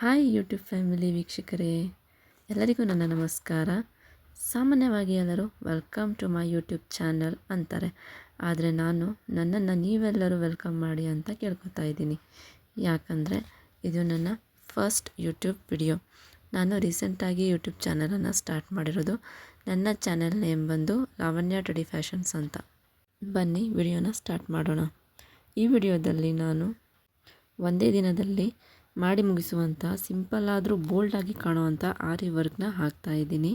Hi YouTube family ವೀಕ್ಷಕರೇ, ಎಲ್ಲರಿಗೂ ನನ್ನ ನಮಸ್ಕಾರ. ಸಾಮಾನ್ಯವಾಗಿ ಎಲ್ಲರೂ welcome to my YouTube channel ಅಂತಾರೆ. ಆದರೆ ನಾನು ನನ್ನನ್ನು ನೀವೆಲ್ಲರೂ ವೆಲ್ಕಮ್ ಮಾಡಿ ಅಂತ ಕೇಳ್ಕೊತಾ ಇದ್ದೀನಿ. ಯಾಕಂದರೆ ಇದು ನನ್ನ ಫಸ್ಟ್ ಯೂಟ್ಯೂಬ್ ವಿಡಿಯೋ. ನಾನು ರೀಸೆಂಟಾಗಿ ಯೂಟ್ಯೂಬ್ ಚಾನಲನ್ನು ಸ್ಟಾರ್ಟ್ ಮಾಡಿರೋದು ನನ್ನ ಚಾನಲ್ ನೇಮ್ ಬಂದು ಲಾವಣ್ಯ ಟಡಿ ಫ್ಯಾಷನ್ಸ್ ಅಂತ. ಬನ್ನಿ ವಿಡಿಯೋನ ಸ್ಟಾರ್ಟ್ ಮಾಡೋಣ. ಈ ವಿಡಿಯೋದಲ್ಲಿ ನಾನು ಒಂದೇ ದಿನದಲ್ಲಿ ಮಾಡಿ ಮುಗಿಸುವಂಥ, ಸಿಂಪಲ್ ಆದರೂ ಬೋಲ್ಡಾಗಿ ಕಾಣುವಂಥ ಆರಿ ವರ್ಕ್ನ ಹಾಕ್ತಾ ಇದ್ದೀನಿ.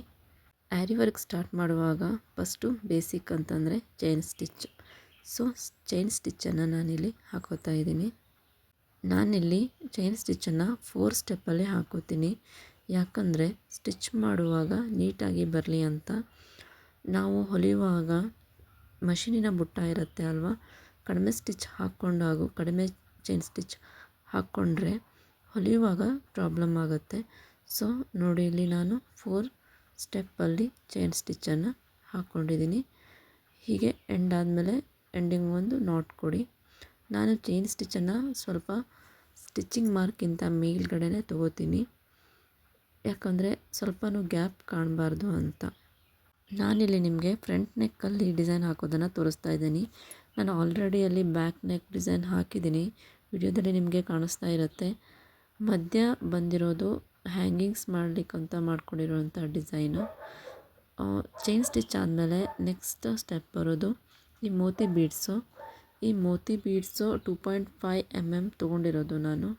ಆರಿ ವರ್ಕ್ ಸ್ಟಾರ್ಟ್ ಮಾಡುವಾಗ ಫಸ್ಟು ಬೇಸಿಕ್ ಅಂತಂದರೆ ಚೈನ್ ಸ್ಟಿಚ್ ಸೊ ಚೈನ್ ಸ್ಟಿಚ್ಚನ್ನು ನಾನಿಲ್ಲಿ ಹಾಕೋತಾ ಇದ್ದೀನಿ. ನಾನಿಲ್ಲಿ ಚೈನ್ ಸ್ಟಿಚ್ಚನ್ನು ಫೋರ್ ಸ್ಟೆಪ್ಪಲ್ಲೇ ಹಾಕೋತೀನಿ. ಯಾಕಂದರೆ ಸ್ಟಿಚ್ ಮಾಡುವಾಗ ನೀಟಾಗಿ ಬರಲಿ ಅಂತ ನಾವು ಹೊಲಿಯುವಾಗ ಮಷಿನಿನ ಬುಟ್ಟ ಇರುತ್ತೆ ಅಲ್ವಾ? ಕಡಿಮೆ ಸ್ಟಿಚ್ ಹಾಕ್ಕೊಂಡಾಗೂ, ಕಡಿಮೆ ಚೈನ್ ಸ್ಟಿಚ್ ಹಾಕ್ಕೊಂಡ್ರೆ ಹೊಲಿಯುವಾಗ ಪ್ರಾಬ್ಲಮ್ ಆಗುತ್ತೆ. ಸೊ ನೋಡಿ, ಇಲ್ಲಿ ನಾನು ಫೋರ್ ಸ್ಟೆಪ್ಪಲ್ಲಿ ಚೈನ್ ಸ್ಟಿಚ್ಚನ್ನು ಹಾಕ್ಕೊಂಡಿದ್ದೀನಿ ಹೀಗೆ ಎಂಡ್ ಆದಮೇಲೆ ಎಂಡಿಂಗ್ ಒಂದು ನಾಟ್ ಕೊಡಿ. ನಾನು ಚೈನ್ ಸ್ಟಿಚ್ಚನ್ನು ಸ್ವಲ್ಪ ಸ್ಟಿಚ್ಚಿಂಗ್ ಮಾರ್ಕಿಂತ ಮೇಲ್ಗಡೆನೇ ತೊಗೋತೀನಿ. ಯಾಕಂದರೆ ಸ್ವಲ್ಪನೂ ಗ್ಯಾಪ್ ಕಾಣಬಾರ್ದು ಅಂತ. ನಾನಿಲ್ಲಿ ನಿಮಗೆ ಫ್ರಂಟ್ ನೆಕ್ಕಲ್ಲಿ ಡಿಸೈನ್ ಹಾಕೋದನ್ನು ತೋರಿಸ್ತಾ ಇದ್ದೀನಿ. ನಾನು ಆಲ್ರೆಡಿ ಅಲ್ಲಿ ಬ್ಯಾಕ್ ನೆಕ್ ಡಿಸೈನ್ ಹಾಕಿದ್ದೀನಿ. ವಿಡಿಯೋದಲ್ಲಿ ನಿಮಗೆ ಕಾಣಿಸ್ತಾ ಇರುತ್ತೆ. ಮಧ್ಯ ಬಂದಿರೋದು ಹ್ಯಾಂಗಿಂಗ್ಸ್ ಮಾಡಲಿಕ್ಕಂತ ಮಾಡ್ಕೊಂಡಿರೋವಂಥ ಡಿಸೈನು ಚೈನ್ ಸ್ಟಿಚ್ ಆದಮೇಲೆ ನೆಕ್ಸ್ಟ್ ಸ್ಟೆಪ್ ಬರೋದು ಈ ಮೋತಿ ಬೀಡ್ಸು ಈ Moti beads two point five M M ತೊಗೊಂಡಿರೋದು ನಾನು.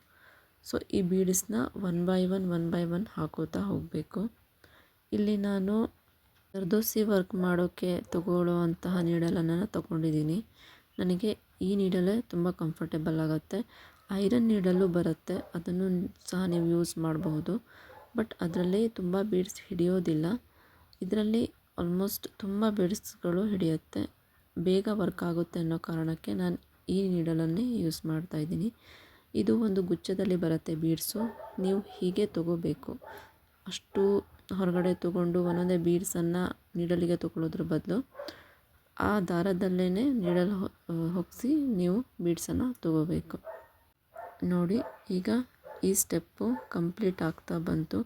ಸೊ ಈ ಬೀಡ್ಸ್ನ one by one one by one ಹಾಕೋತಾ ಹೋಗಬೇಕು. ಇಲ್ಲಿ ನಾನು ಅರ್ಧೋಸಿ ವರ್ಕ್ ಮಾಡೋಕ್ಕೆ ತಗೊಳ್ಳುವಂತಹ ನೀಡಲನ್ನು ತಗೊಂಡಿದ್ದೀನಿ. ನನಗೆ ಈ ನೀಡಲೇ ತುಂಬ ಕಂಫರ್ಟೇಬಲ್ ಆಗುತ್ತೆ. ಐರನ್ ನೀಡಲು ಬರುತ್ತೆ. ಅದನ್ನು ಸಹ ನೀವು ಯೂಸ್ ಮಾಡಬಹುದು. ಬಟ್ ಅದರಲ್ಲಿ ತುಂಬ ಬೀಡ್ಸ್ ಹಿಡಿಯೋದಿಲ್ಲ. ಇದರಲ್ಲಿ ಆಲ್ಮೋಸ್ಟ್ ತುಂಬ ಬೀಡ್ಸ್ಗಳು ಹಿಡಿಯುತ್ತೆ. ಬೇಗ ವರ್ಕ್ ಆಗುತ್ತೆ ಅನ್ನೋ ಕಾರಣಕ್ಕೆ ನಾನು ಈ ನೀಡಲನ್ನೇ ಯೂಸ್ ಮಾಡ್ತಾ ಇದ್ದೀನಿ. ಇದು ಒಂದು ಗುಚ್ಛದಲ್ಲಿ ಬರುತ್ತೆ ಬೀಡ್ಸು. ನೀವು ಹೀಗೆ ತಗೋಬೇಕು. ಅಷ್ಟು ಹೊರಗಡೆ ತಗೊಂಡು ಒಂದೊಂದೇ ಬೀಡ್ಸನ್ನು ನೀಡಲಿಗೆ ತಗೊಳ್ಳೋದ್ರ ಬದಲು ಆ ದಾರದಲ್ಲೇ ನೀಡಲು ಹೊಗಿಸಿ ನೀವು ಬೀಡ್ಸನ್ನು ತಗೋಬೇಕು. ನೋಡಿ, ಈಗ ಈ ಸ್ಟೆಪ್ಪು ಕಂಪ್ಲೀಟ್ ಆಗ್ತಾ ಬಂತು.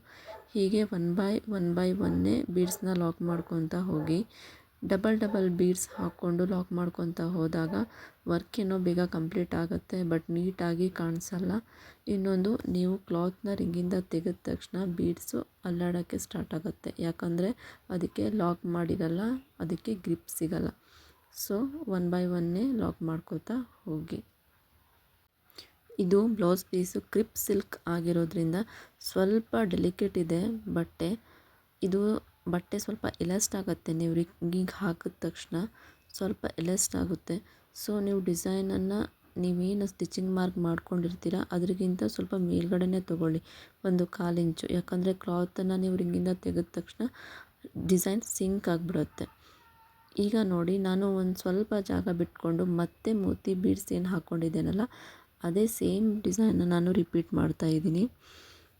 ಹೀಗೆ ಒನ್ ಬೈ ಒನ್ ಬೈ ಒನ್ನೇ ಬೀಡ್ಸ್ನ ಲಾಕ್ ಮಾಡ್ಕೊತಾ ಹೋಗಿ, ಡಬಲ್ ಡಬಲ್ ಬೀಡ್ಸ್ ಹಾಕ್ಕೊಂಡು ಲಾಕ್ ಮಾಡ್ಕೊತಾ ಹೋದಾಗ ವರ್ಕ್ ಏನೋ ಬೇಗ ಕಂಪ್ಲೀಟ್ ಆಗುತ್ತೆ, ಬಟ್ ನೀಟಾಗಿ ಕಾಣಿಸಲ್ಲ. ಇನ್ನೊಂದು, ನೀವು ಕ್ಲಾತ್ನ ರಿಂಗಿಂದ ತೆಗೆದ ತಕ್ಷಣ ಬೀಡ್ಸು ಅಲ್ಲಾಡೋಕ್ಕೆ ಸ್ಟಾರ್ಟ್ ಆಗುತ್ತೆ. ಯಾಕಂದರೆ ಅದಕ್ಕೆ ಲಾಕ್ ಮಾಡಿರಲ್ಲ, ಅದಕ್ಕೆ ಗ್ರಿಪ್ ಸಿಗಲ್ಲ. ಸೊ, ಒನ್ ಬೈ ಒನ್ನೇ ಲಾಕ್ ಮಾಡ್ಕೋತಾ ಹೋಗಿ. ಇದು ಬ್ಲೌಸ್ ಪೀಸು ಕ್ರಿಪ್ ಸಿಲ್ಕ್ ಆಗಿರೋದ್ರಿಂದ ಸ್ವಲ್ಪ ಡೆಲಿಕೇಟ್ ಇದೆ, ಬಟ್ಟೆ. ಇದು ಬಟ್ಟೆ ಸ್ವಲ್ಪ ಎಲಾಸ್ಟ್ ಆಗುತ್ತೆ. ನೀವು ರಿಗ್ಗಿಂಗ್ ಹಾಕಿದ ತಕ್ಷಣ ಸ್ವಲ್ಪ ಎಲಾಸ್ಟ್ ಆಗುತ್ತೆ. ಸೊ, ನೀವು ಡಿಸೈನನ್ನು ನೀವೇನು ಸ್ಟಿಚಿಂಗ್ ಮಾರ್ಕ್ ಮಾಡ್ಕೊಂಡಿರ್ತೀರ, ಅದರಿಗಿಂತ ಸ್ವಲ್ಪ ಮೇಲ್ಗಡೆನೇ ತೊಗೊಳ್ಳಿ ಒಂದು ಕಾಲು ಇಂಚು. ಯಾಕಂದರೆ ಕ್ಲಾತನ್ನು ನೀವು ರಿಂಗಿಂದ ತೆಗೆದ ತಕ್ಷಣ ಡಿಸೈನ್ ಸಿಂಕ್ ಆಗಿಬಿಡುತ್ತೆ. ಈಗ ನೋಡಿ, ನಾನು ಒಂದು ಸ್ವಲ್ಪ ಜಾಗ ಬಿಟ್ಕೊಂಡು ಮತ್ತೆ ಮೂತಿ, ಬೀಡ್ಸ್ ಏನು ಹಾಕ್ಕೊಂಡಿದ್ದೇನಲ್ಲ ಅದೇ ಸೇಮ್ ಡಿಸೈನ್ನ ನಾನು ರಿಪೀಟ್ ಮಾಡ್ತಾ ಇದ್ದೀನಿ.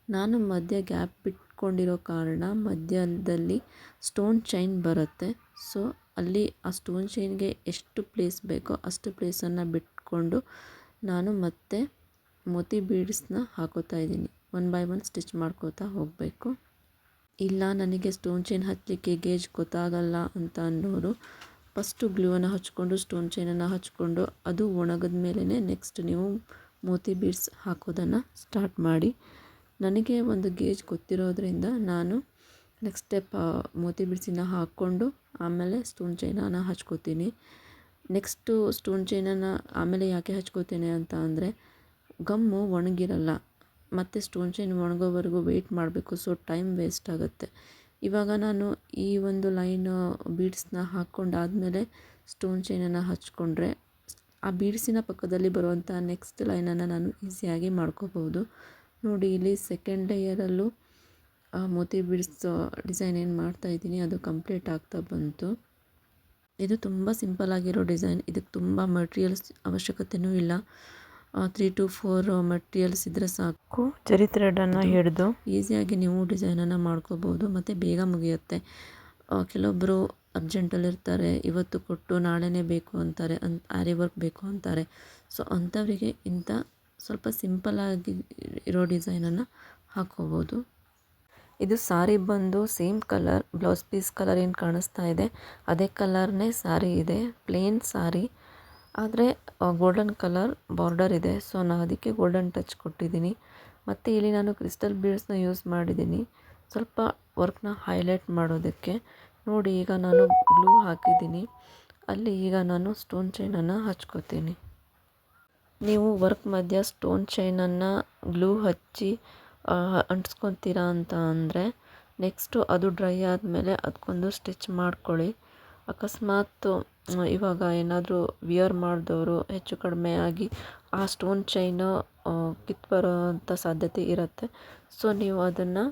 ನಾನು ಮಧ್ಯ ಗ್ಯಾಪ್ ಬಿಟ್ಕೊಂಡಿರೋ ಕಾರಣ ಮಧ್ಯದಲ್ಲಿ ಸ್ಟೋನ್ ಚೈನ್ ಬರುತ್ತೆ. ಸೊ ಅಲ್ಲಿ ಆ ಸ್ಟೋನ್ ಚೈನ್ಗೆ ಎಷ್ಟು ಪ್ಲೇಸ್ ಬೇಕೋ ಅಷ್ಟು ಪ್ಲೇಸನ್ನು ಬಿಟ್ಕೊಂಡು ನಾನು ಮತ್ತೆ ಮೋತಿ ಬೀಡ್ಸ್ನ ಹಾಕೋತಾ ಇದ್ದೀನಿ. ಒನ್ ಬೈ ಒನ್ ಸ್ಟಿಚ್ ಮಾಡ್ಕೋತಾ ಹೋಗಬೇಕು. ಇಲ್ಲ, ನನಗೆ ಸ್ಟೋನ್ ಚೈನ್ ಹಚ್ಚಲಿಕ್ಕೆ ಗೇಜ್ ಗೊತ್ತಾಗಲ್ಲ ಅಂತ ಅನ್ನೋರು ಫಸ್ಟು ಗ್ಲೂವನ್ನು ಹಚ್ಕೊಂಡು, ಸ್ಟೋನ್ ಚೈನನ್ನು ಹಚ್ಕೊಂಡು, ಅದು ಒಣಗಿದ ಮೇಲೇ ನೆಕ್ಸ್ಟ್ ನೀವು ಮೋತಿ ಬೀಡ್ಸ್ ಹಾಕೋದನ್ನು ಸ್ಟಾರ್ಟ್ ಮಾಡಿ. ನನಗೆ ಒಂದು ಗೇಜ್ ಗೊತ್ತಿರೋದ್ರಿಂದ ನಾನು ನೆಕ್ಸ್ಟ್ ಸ್ಟೆಪ್ ಮೋತಿ ಬಿಡ್ಸಿನ ಹಾಕ್ಕೊಂಡು ಆಮೇಲೆ ಸ್ಟೋನ್ ಚೈನನ್ನು ಹಚ್ಕೋತೀನಿ. ನೆಕ್ಸ್ಟು ಸ್ಟೋನ್ ಚೈನನ್ನು ಆಮೇಲೆ ಯಾಕೆ ಹಚ್ಕೋತೇನೆ ಅಂತ ಅಂದರೆ, ಗಮ್ಮು ಒಣಗಿರಲ್ಲ. ಮತ್ತು ಸ್ಟೋನ್ ಚೈನ್ ಒಣಗೋವರೆಗೂ ವೆಯ್ಟ್ ಮಾಡಬೇಕು, ಸೊ ಟೈಮ್ ವೇಸ್ಟ್ ಆಗುತ್ತೆ. ಇವಾಗ ನಾನು ಈ ಒಂದು ಲೈನ್ ಬೀಡ್ಸ್ನ ಹಾಕ್ಕೊಂಡಾದಮೇಲೆ ಸ್ಟೋನ್ ಚೈನನ್ನು ಹಚ್ಕೊಂಡ್ರೆ ಆ ಬೀಡ್ಸಿನ ಪಕ್ಕದಲ್ಲಿ ಬರುವಂಥ ನೆಕ್ಸ್ಟ್ ಲೈನನ್ನು ನಾನು ಈಸಿಯಾಗಿ ಮಾಡ್ಕೋಬೋದು. ನೋಡಿ, ಇಲ್ಲಿ ಸೆಕೆಂಡ್ ಲೇಯರಲ್ಲೂ ಮೋತಿ ಬೀಡ್ಸ್ ಡಿಸೈನ್ ಏನು ಮಾಡ್ತಾ ಇದ್ದೀನಿ, ಅದು ಕಂಪ್ಲೀಟ್ ಆಗ್ತಾ ಬಂತು. ಇದು ತುಂಬ ಸಿಂಪಲ್ ಆಗಿರೋ ಡಿಸೈನ್, ಇದಕ್ಕೆ ತುಂಬ ಮಟೀರಿಯಲ್ಸ್ ಅವಶ್ಯಕತೆಯೂ ಇಲ್ಲ. ತ್ರೀ ಟು ಫೋರ್ ಮಟೀರಿಯಲ್ಸ್ ಇದ್ದರೆ ಸಾಕು. ಜರಿ ಥ್ರೆಡನ್ನು ಹಿಡಿದು. ಈಸಿಯಾಗಿ ನೀವು ಡಿಸೈನನ್ನು ಮಾಡ್ಕೋಬೋದು ಮತ್ತು ಬೇಗ ಮುಗಿಯುತ್ತೆ. ಕೆಲವೊಬ್ಬರು ಅರ್ಜೆಂಟಲ್ಲಿರ್ತಾರೆ ಇವತ್ತು ಕೊಟ್ಟು ನಾಳೆನೇ ಬೇಕು ಅಂತಾರೆ. ಅನ್ ಆರಿ ವರ್ಕ್ ಬೇಕು ಅಂತಾರೆ. ಸೊ ಅಂಥವರಿಗೆ ಇಂಥ ಸ್ವಲ್ಪ ಸಿಂಪಲ್ಲಾಗಿ ಇರೋ ಡಿಸೈನನ್ನು ಹಾಕ್ಕೋಬೋದು ಇದು ಸಾರಿ ಬಂದು same colour blouse piece colour ಏನು ಕಾಣಿಸ್ತಾ ಇದೆ. ಅದೇ ಕಲರ್ನೇ ಸಾರಿ ಇದೆ. ಪ್ಲೇನ್ ಸಾರಿ ಆದರೆ ಗೋಲ್ಡನ್ ಕಲರ್ ಬಾರ್ಡರ್ ಇದೆ. ಸೊ ನಾನು ಅದಕ್ಕೆ ಗೋಲ್ಡನ್ ಟಚ್ ಕೊಟ್ಟಿದ್ದೀನಿ. ಮತ್ತು ಇಲ್ಲಿ ನಾನು ಕ್ರಿಸ್ಟಲ್ ಬೀಡ್ಸ್ನ ಯೂಸ್ ಮಾಡಿದ್ದೀನಿ. ಸ್ವಲ್ಪ ವರ್ಕ್ನ ಹೈಲೈಟ್ ಮಾಡೋದಕ್ಕೆ. ನೋಡಿ, ಈಗ ನಾನು ಗ್ಲೂ ಹಾಕಿದ್ದೀನಿ. ಅಲ್ಲಿ ಈಗ ನಾನು ಸ್ಟೋನ್ ಚೈನನ್ನು ಹಚ್ಕೋತೀನಿ. ನೀವು ವರ್ಕ್ ಮಧ್ಯ ಸ್ಟೋನ್ ಚೈನನ್ನು ಗ್ಲೂ ಹಚ್ಚಿ ಅಂಟಿಸ್ಕೊತೀರಾ ಅಂತ ಅಂದರೆ ನೆಕ್ಸ್ಟು ಅದು ಡ್ರೈ ಆದಮೇಲೆ ಅದಕ್ಕೊಂದು ಸ್ಟಿಚ್ ಮಾಡ್ಕೊಳ್ಳಿ. ಅಕಸ್ಮಾತ್ ಇವಾಗ ಏನಾದರೂ ವಿಯರ್ ಮಾಡಿದವರು ಹೆಚ್ಚು ಕಡಿಮೆ ಆಗಿ ಆ ಸ್ಟೋನ್ ಚೈನು ಕಿತ್ತು ಬರೋವಂಥ ಸಾಧ್ಯತೆ ಇರುತ್ತೆ. ಸೊ, ನೀವು ಅದನ್ನು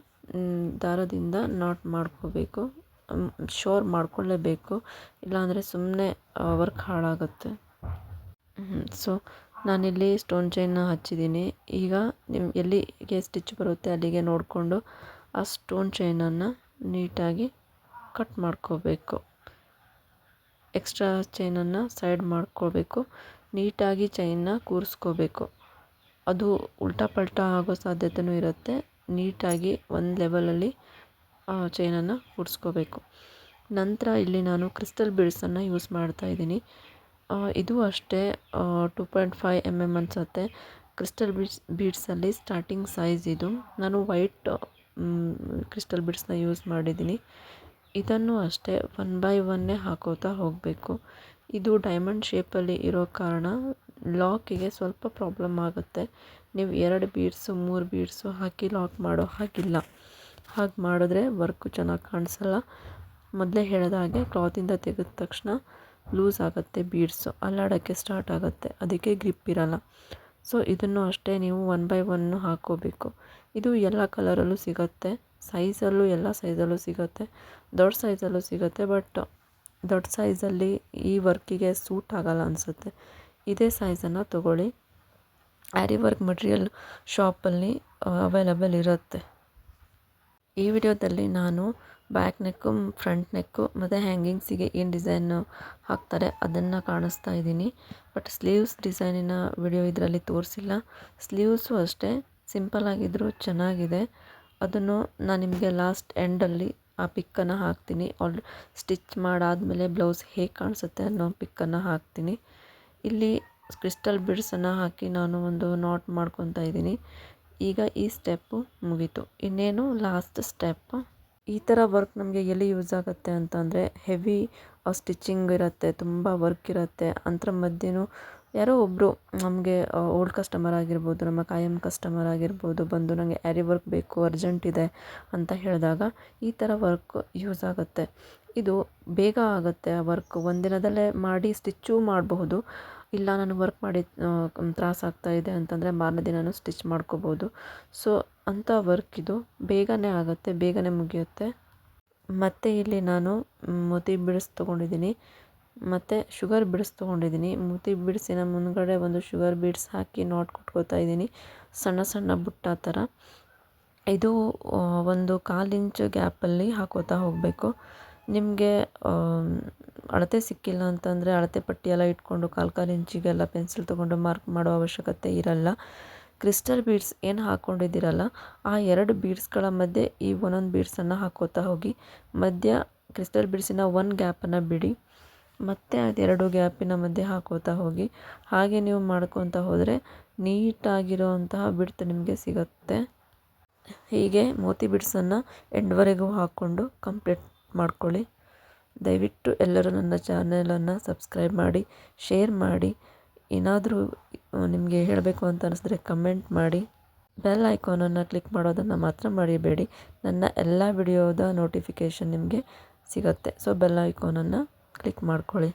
ದಾರದಿಂದ ನಾಟ್ ಮಾಡ್ಕೋಬೇಕು. ಶೋರ್ ಮಾಡ್ಕೊಳ್ಳೇಬೇಕು ಇಲ್ಲಾಂದರೆ ಸುಮ್ಮನೆ ವರ್ಕ್ ಹಾಳಾಗುತ್ತೆ. ಸೊ, ನಾನಿಲ್ಲಿ ಸ್ಟೋನ್ ಚೈನ್ನ ಹಚ್ಚಿದ್ದೀನಿ. ಈಗ ನಿಮ್ಮ ಎಲ್ಲಿಗೆ ಸ್ಟಿಚ್ ಬರುತ್ತೆ ಅಲ್ಲಿಗೆ ನೋಡಿಕೊಂಡು ಆ ಸ್ಟೋನ್ ಚೈನನ್ನು ನೀಟಾಗಿ ಕಟ್ ಮಾಡ್ಕೋಬೇಕು. ಎಕ್ಸ್ಟ್ರಾ ಚೈನನ್ನು ಸೈಡ್ ಮಾಡ್ಕೋಬೇಕು ನೀಟಾಗಿ ಚೈನ್ನ ಕೂರಿಸ್ಕೋಬೇಕು. ಅದು ಉಲ್ಟಾ ಪಲ್ಟಾ ಆಗೋ ಸಾಧ್ಯತೆಯೂ ಇರುತ್ತೆ. ನೀಟಾಗಿ ಒಂದು ಲೆವೆಲಲ್ಲಿ ಚೈನನ್ನು ಕೂರಿಸ್ಕೋಬೇಕು. ನಂತರ ಇಲ್ಲಿ ನಾನು ಕ್ರಿಸ್ಟಲ್ ಬಿಡ್ಸನ್ನು ಯೂಸ್ ಮಾಡ್ತಾ ಇದ್ದೀನಿ. ಇದು ಅಷ್ಟೇ two point five M M ಅನಿಸುತ್ತೆ. ಕ್ರಿಸ್ಟಲ್ ಬಿಡ್ಸ್, ಬೀಡ್ಸಲ್ಲಿ ಸ್ಟಾರ್ಟಿಂಗ್ ಸೈಜ್ ಇದು. ನಾನು ವೈಟ್ ಕ್ರಿಸ್ಟಲ್ ಬಿಡ್ಸನ್ನ ಯೂಸ್ ಮಾಡಿದ್ದೀನಿ. ಇದನ್ನು ಅಷ್ಟೇ ಒನ್ ಬೈ ಒನ್ನೇ ಹಾಕೋತಾ ಹೋಗಬೇಕು. ಇದು ಡೈಮಂಡ್ ಶೇಪಲ್ಲಿ ಇರೋ ಕಾರಣ ಲಾಕಿಗೆ ಸ್ವಲ್ಪ ಪ್ರಾಬ್ಲಮ್ ಆಗುತ್ತೆ. ನೀವು ಎರಡು ಬೀಡ್ಸು ಮೂರು ಬೀಡ್ಸು ಹಾಕಿ ಲಾಕ್ ಮಾಡೋ ಹಾಗಿಲ್ಲ. ಹಾಗೆ ಮಾಡಿದ್ರೆ ವರ್ಕು ಚೆನ್ನಾಗಿ ಕಾಣಿಸಲ್ಲ. ಮೊದಲೇ ಹೇಳಿದ ಹಾಗೆ ಕ್ಲಾತಿಂದ ತೆಗೆದ ತಕ್ಷಣ ಲೂಸ್ ಆಗುತ್ತೆ ಬೀಡ್ಸು ಅಲ್ಲಾಡೋಕ್ಕೆ ಸ್ಟಾರ್ಟ್ ಆಗುತ್ತೆ. ಅದಕ್ಕೆ ಗ್ರಿಪ್ ಇರಲ್ಲ. ಸೊ ಇದನ್ನು ಅಷ್ಟೇ ನೀವು ಒನ್ ಬೈ ಒನ್ನು ಹಾಕೋಬೇಕು. ಇದು ಎಲ್ಲ ಕಲರಲ್ಲೂ ಸಿಗುತ್ತೆ. ಸೈಜಲ್ಲೂ ಎಲ್ಲ ಸೈಜಲ್ಲೂ ಸಿಗುತ್ತೆ. ದೊಡ್ಡ ಸೈಜಲ್ಲೂ ಸಿಗುತ್ತೆ ಬಟ್ ದೊಡ್ಡ ಸೈಜಲ್ಲಿ ಈ ವರ್ಕಿಗೆ ಸೂಟ್ ಆಗಲ್ಲ ಅನಿಸುತ್ತೆ. ಇದೇ ಸೈಜನ್ನು ತೊಗೊಳ್ಳಿ. ಆ್ಯರಿ ವರ್ಕ್ ಮಟೀರಿಯಲ್ ಶಾಪಲ್ಲಿ ಅವೈಲಬಲ್ ಇರುತ್ತೆ. ಈ ವಿಡಿಯೋದಲ್ಲಿ ನಾನು ಬ್ಯಾಕ್ ನೆಕ್ಕು ಫ್ರಂಟ್ ನೆಕ್ಕು ಮತ್ತು ಹ್ಯಾಂಗಿಂಗ್ಸಿಗೆ ಏನು ಡಿಸೈನು ಹಾಕ್ತಾರೆ ಅದನ್ನು ಕಾಣಿಸ್ತಾ ಇದ್ದೀನಿ. ಬಟ್ ಸ್ಲೀವ್ಸ್ ಡಿಸೈನಿನ ವಿಡಿಯೋ ಇದರಲ್ಲಿ ತೋರಿಸಿಲ್ಲ. ಸ್ಲೀವ್ಸು ಅಷ್ಟೇ ಸಿಂಪಲ್ ಆಗಿದ್ದರೂ ಚೆನ್ನಾಗಿದೆ. ಅದನ್ನು ನಾನು ನಿಮಗೆ ಲಾಸ್ಟ್ ಎಂಡಲ್ಲಿ ಆ ಪಿಕ್ಕನ್ನು ಹಾಕ್ತೀನಿ. ಆಲ್ ಸ್ಟಿಚ್ ಮಾಡಾದಮೇಲೆ ಬ್ಲೌಸ್ ಹೇಗೆ ಕಾಣಿಸುತ್ತೆ ಅನ್ನೋ ಪಿಕ್ಕನ್ನು ಹಾಕ್ತೀನಿ. ಇಲ್ಲಿ ಕ್ರಿಸ್ಟಲ್ ಬಿಡ್ಸನ್ನು ಹಾಕಿ ನಾನು ಒಂದು ನಾಟ್ ಮಾಡ್ಕೊತಾ ಇದ್ದೀನಿ. ಈಗ ಈ ಸ್ಟೆಪ್ಪು ಮುಗೀತು. ಇನ್ನೇನು ಲಾಸ್ಟ್ ಸ್ಟೆಪ್ ಈ ಥರ ವರ್ಕ್ ನಮಗೆ ಎಲ್ಲಿ ಯೂಸ್ ಆಗುತ್ತೆ ಅಂತಂದರೆ ಹೆವಿ ಸ್ಟಿಚಿಂಗ್ ಇರುತ್ತೆ, ತುಂಬ ವರ್ಕ್ ಇರುತ್ತೆ. ಅಂತರ ಮಧ್ಯೆನೂ ಯಾರೋ ಒಬ್ಬರು ನಮಗೆ ಓಲ್ಡ್ ಕಸ್ಟಮರ್ ಆಗಿರ್ಬೋದು, ನಮ್ಮ ಕಾಯಂ ಕಸ್ಟಮರ್ ಆಗಿರ್ಬೋದು, ಬಂದು ನನಗೆ ಆ್ಯರಿ ವರ್ಕ್ ಬೇಕು ಅರ್ಜೆಂಟ್ ಇದೆ ಅಂತ ಹೇಳಿದಾಗ ಈ ಥರ ವರ್ಕ್ ಯೂಸ್ ಆಗುತ್ತೆ. ಇದು ಬೇಗ ಆಗುತ್ತೆ ಆ ವರ್ಕ್ ಒಂದಿನದಲ್ಲೇ ಮಾಡಿ ಸ್ಟಿಚ್ಚೂ ಮಾಡಬಹುದು. ಇಲ್ಲ, ನಾನು ವರ್ಕ್ ಮಾಡಿ ತ್ರಾಸಾಗ್ತಾ ಇದೆ ಅಂತಂದರೆ ಮಾರನೇ ದಿನವೂ ಸ್ಟಿಚ್ ಮಾಡ್ಕೋಬೋದು ಸೊ ಅಂಥ ವರ್ಕ್ ಇದು ಬೇಗನೆ ಆಗುತ್ತೆ, ಬೇಗನೆ ಮುಗಿಯುತ್ತೆ. ಮತ್ತು ಇಲ್ಲಿ ನಾನು ಮೋತಿ ಬಿಡಿಸ್ ತೊಗೊಂಡಿದ್ದೀನಿ. ಮತ್ತು ಶುಗರ್ ಬಿಡ್ಸ್ ತೊಗೊಂಡಿದ್ದೀನಿ. ಮೂತಿ ಬಿಡ್ಸಿನ ಮುಂದುಗಡೆ ಒಂದು ಶುಗರ್ ಬೀಡ್ಸ್ ಹಾಕಿ ನಾಟ್ ಕೊಟ್ಕೋತಾ ಇದ್ದೀನಿ. ಸಣ್ಣ ಸಣ್ಣ ಬುಟ್ಟ ಥರ. ಇದು ಒಂದು ಕಾಲು ಇಂಚು ಗ್ಯಾಪಲ್ಲಿ ಹಾಕೋತಾ ಹೋಗಬೇಕು. ನಿಮಗೆ ಅಳತೆ ಸಿಕ್ಕಿಲ್ಲ ಅಂತಂದರೆ ಅಳತೆ ಪಟ್ಟಿಯೆಲ್ಲ ಇಟ್ಕೊಂಡು ಕಾಲು ಕಾಲು ಇಂಚಿಗೆಲ್ಲ ಪೆನ್ಸಿಲ್ ತೊಗೊಂಡು ಮಾರ್ಕ್ ಮಾಡೋ ಅವಶ್ಯಕತೆ ಇರಲ್ಲ. ಕ್ರಿಸ್ಟಲ್ ಬೀಡ್ಸ್ ಏನು ಹಾಕ್ಕೊಂಡಿದ್ದೀರಲ್ಲ ಆ ಎರಡು ಬೀಡ್ಸ್ಗಳ ಮಧ್ಯೆ ಈ ಒಂದೊಂದು ಬೀಡ್ಸನ್ನು ಹಾಕೋತಾ ಹೋಗಿ, ಮಧ್ಯ ಕ್ರಿಸ್ಟಲ್ ಬೀಡ್ಸಿನ ಒಂದು ಗ್ಯಾಪನ್ನು ಬಿಡಿ. ಮತ್ತೆ ಅದೆರಡು ಗ್ಯಾಪಿನ ಮಧ್ಯೆ ಹಾಕೋತಾ ಹೋಗಿ. ಹಾಗೆ ನೀವು ಮಾಡ್ಕೊತಾ ಹೋದರೆ ನೀಟಾಗಿರೋವಂತಹ ಬಿಡ್ತ್ ನಿಮಗೆ ಸಿಗುತ್ತೆ. ಹೀಗೆ ಮೋತಿ ಬಿಡ್ಸನ್ನು ಎಂಡ್ವರೆಗೂ ಹಾಕ್ಕೊಂಡು ಕಂಪ್ಲೀಟ್ ಮಾಡ್ಕೊಳ್ಳಿ. ದಯವಿಟ್ಟು ಎಲ್ಲರೂ ನನ್ನ ಚಾನೆಲನ್ನು ಸಬ್ಸ್ಕ್ರೈಬ್ ಮಾಡಿ, ಶೇರ್ ಮಾಡಿ. ಏನಾದರೂ ನಿಮಗೆ ಹೇಳಬೇಕು ಅಂತ ಅನಿಸಿದ್ರೆ ಕಮೆಂಟ್ ಮಾಡಿ. ಬೆಲ್ ಐಕಾನನ್ನು ಕ್ಲಿಕ್ ಮಾಡೋದನ್ನು ಮಾತ್ರ ಮರಿಬೇಡಿ. ನನ್ನ ಎಲ್ಲ ವಿಡಿಯೋದ ನೋಟಿಫಿಕೇಷನ್ ನಿಮಗೆ ಸಿಗುತ್ತೆ. ಸೊ, ಬೆಲ್ ಐಕಾನನ್ನು ಕ್ಲಿಕ್ ಮಾಡ್ಕೊಳ್ಳಿ.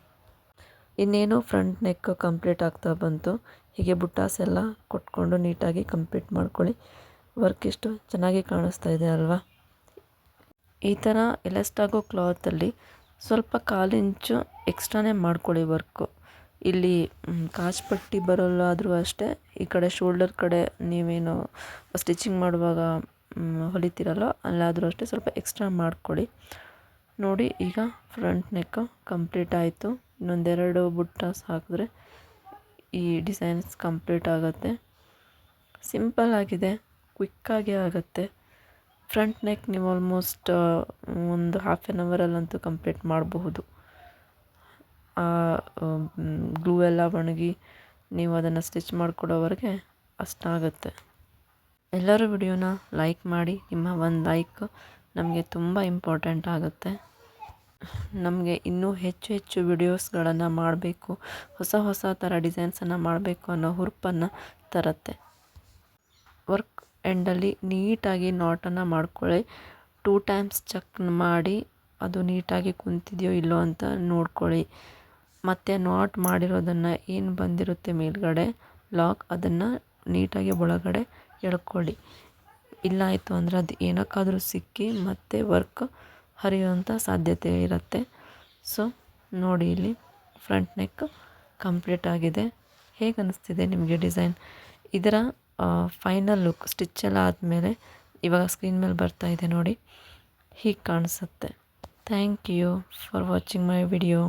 ಇನ್ನೇನು ಫ್ರಂಟ್ ನೆಕ್ ಕಂಪ್ಲೀಟ್ ಆಗ್ತಾ ಬಂತು. ಹೀಗೆ ಬುಟ್ಟಾಸ್ ಎಲ್ಲ ಕೊಟ್ಕೊಂಡು ನೀಟಾಗಿ ಕಂಪ್ಲೀಟ್ ಮಾಡ್ಕೊಳ್ಳಿ. ವರ್ಕ್ ಎಷ್ಟು ಚೆನ್ನಾಗಿ ಕಾಣಿಸ್ತಾ ಇದೆ ಅಲ್ವಾ? ಈ ಥರ ಎಲೆಸ್ಟಾಗೋ ಕ್ಲಾತಲ್ಲಿ ಸ್ವಲ್ಪ ಕಾಲಿಂಚು ಎಕ್ಸ್ಟ್ರಾನೇ ಮಾಡ್ಕೊಳ್ಳಿ ವರ್ಕು. ಇಲ್ಲಿ ಕಾಚುಪಟ್ಟಿ ಬರೋಲ್ಲಾದರೂ ಅಷ್ಟೇ, ಈ ಕಡೆ ಶೋಲ್ಡರ್ ಕಡೆ ನೀವೇನು ಸ್ಟಿಚಿಂಗ್ ಮಾಡುವಾಗ ಹೊಲಿತೀರಲ್ಲ, ಅಲ್ಲಾದರೂ ಅಷ್ಟೇ ಸ್ವಲ್ಪ ಎಕ್ಸ್ಟ್ರಾ ಮಾಡ್ಕೊಳ್ಳಿ. ನೋಡಿ, ಈಗ ಫ್ರಂಟ್ ನೆಕ್ ಕಂಪ್ಲೀಟ್ ಆಯಿತು. ಇನ್ನೊಂದೆರಡು ಬುಟ್ಟಾಸ್ ಹಾಕಿದ್ರೆ ಈ ಡಿಸೈನ್ಸ್ ಕಂಪ್ಲೀಟ್ ಆಗುತ್ತೆ. ಸಿಂಪಲ್ ಆಗಿದೆ ಕ್ವಿಕ್ಕಾಗಿ ಆಗುತ್ತೆ. ಫ್ರಂಟ್ ನೆಕ್ ನೀವು ಆಲ್ಮೋಸ್ಟ್ ಒಂದು ಹಾಫ್ ಆ್ಯನ್ ಅವರಲ್ಲಂತೂ ಕಂಪ್ಲೀಟ್ ಮಾಡಬಹುದು. ಗ್ಲೂ ಎಲ್ಲ ಒಣಗಿ ನೀವು ಅದನ್ನು ಸ್ಟಿಚ್ ಮಾಡಿಕೊಡೋವರೆಗೆ ಅಷ್ಟಾಗುತ್ತೆ. ಎಲ್ಲರೂ ವಿಡಿಯೋನ ಲೈಕ್ ಮಾಡಿ, ನಿಮ್ಮ ಒಂದು ಲೈಕ್ ನಮಗೆ ತುಂಬ ಇಂಪಾರ್ಟೆಂಟ್ ಆಗುತ್ತೆ. ನಮಗೆ ಇನ್ನೂ ಹೆಚ್ಚು ಹೆಚ್ಚು ವಿಡಿಯೋಸ್ಗಳನ್ನು ಮಾಡಬೇಕು. ಹೊಸ ಹೊಸ ಥರ ಡಿಸೈನ್ಸನ್ನು ಮಾಡಬೇಕು ಅನ್ನೋ ಹುರುಪನ್ನು ತರುತ್ತೆ. ವರ್ಕ್ ಎಂಡಲ್ಲಿ ನೀಟಾಗಿ ನಾಟನ್ನು ಮಾಡ್ಕೊಳ್ಳಿ. ಟೂ ಟೈಮ್ಸ್ ಚೆಕ್ ಮಾಡಿ ಅದು ನೀಟಾಗಿ ಕುಂತಿದೆಯೋ ಇಲ್ಲೋ ಅಂತ ನೋಡ್ಕೊಳ್ಳಿ. ಮತ್ತು ನಾಟ್ ಮಾಡಿರೋದನ್ನು ಏನು ಬಂದಿರುತ್ತೆ ಮೇಲ್ಗಡೆ, ಲಾಕ್ ಅದನ್ನು ನೀಟಾಗಿ ಒಳಗಡೆ ಎಳ್ಕೊಳ್ಳಿ. ಇಲ್ಲ ಆಯಿತು ಅಂದರೆ ಅದು ಏನಕ್ಕಾದರೂ ಸಿಕ್ಕಿ ಮತ್ತೆ ವರ್ಕ್ ಹರಿಯುವಂಥ ಸಾಧ್ಯತೆ ಇರುತ್ತೆ. ಸೊ ನೋಡಿ ಇಲ್ಲಿ ಫ್ರಂಟ್ ನೆಕ್ ಕಂಪ್ಲೀಟ್ ಆಗಿದೆ. ಹೇಗೆ ಅನ್ನಿಸ್ತಿದೆ ನಿಮಗೆ ಡಿಸೈನ್ ಇದರ ಫೈನಲ್ ಲುಕ್ ಸ್ಟಿಚ್ ಎಲ್ಲ ಆದಮೇಲೆ ಇವಾಗ ಸ್ಕ್ರೀನ್ ಮೇಲೆ ಬರ್ತಾ ಇದೆ ನೋಡಿ. ಹೀಗೆ ಕಾಣಿಸುತ್ತೆ. Thank you for watching my video